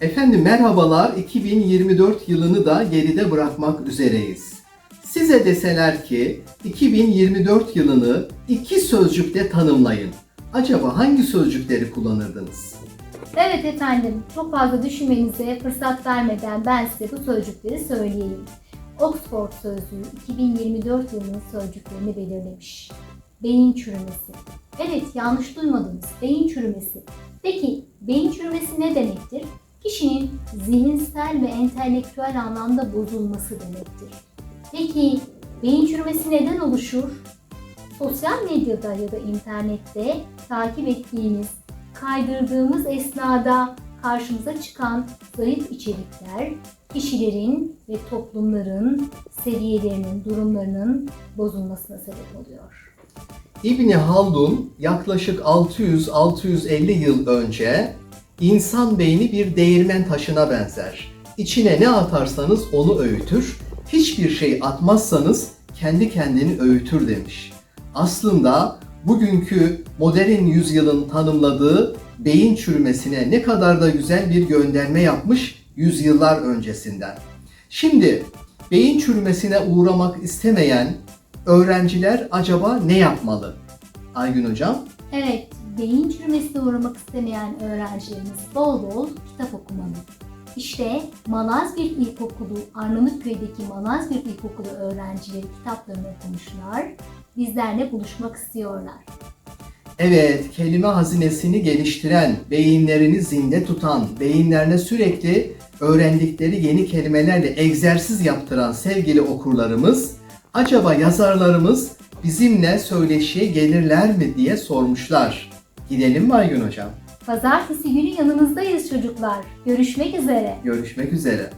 Efendim merhabalar. 2024 yılını da geride bırakmak üzereyiz. Size deseler ki 2024 yılını iki sözcükle tanımlayın. Acaba hangi sözcükleri kullanırdınız? Evet efendim, çok fazla düşünmenize fırsat vermeden ben size bu sözcükleri söyleyeyim. Oxford Sözlüğü 2024 yılının sözcüklerini belirlemiş. Beyin çürümesi. Evet, yanlış duymadınız. Beyin çürümesi. Peki, beyin çürümesi ne demektir? Kişinin zihinsel ve entelektüel anlamda bozulması demektir. Peki, beyin çürümesi neden oluşur? Sosyal medyada ya da internette takip ettiğimiz kaydırdığımız esnada karşımıza çıkan zayıf içerikler kişilerin ve toplumların seviyelerinin, durumlarının bozulmasına sebep oluyor. İbni Haldun yaklaşık 600-650 yıl önce insan beyni bir değirmen taşına benzer. İçine ne atarsanız onu öğütür, hiçbir şey atmazsanız kendi kendini öğütür demiş. Aslında bugünkü modern yüzyılın tanımladığı beyin çürümesine ne kadar da güzel bir gönderme yapmış yüzyıllar öncesinden. Şimdi beyin çürümesine uğramak istemeyen öğrenciler acaba ne yapmalı? Aygün Hocam, Evet, beyin çürümesine uğramak istemeyen öğrencilerimiz bol bol kitap okumalı. İşte Malazgirt İlkokulu, Arnavutköy'deki Malazgirt İlkokulu öğrencileri kitaplarını okumuşlar. Bizlerle buluşmak istiyorlar. evet kelime hazinesini geliştiren, beyinlerini zinde tutan, beyinlerine sürekli öğrendikleri yeni kelimelerle egzersiz yaptıran sevgili okurlarımız, acaba yazarlarımız bizimle söyleşiye gelirler mi diye sormuşlar. Gidelim mi Aygün Hocam? Pazartesi günü yanınızdayız çocuklar. Görüşmek üzere. Görüşmek üzere.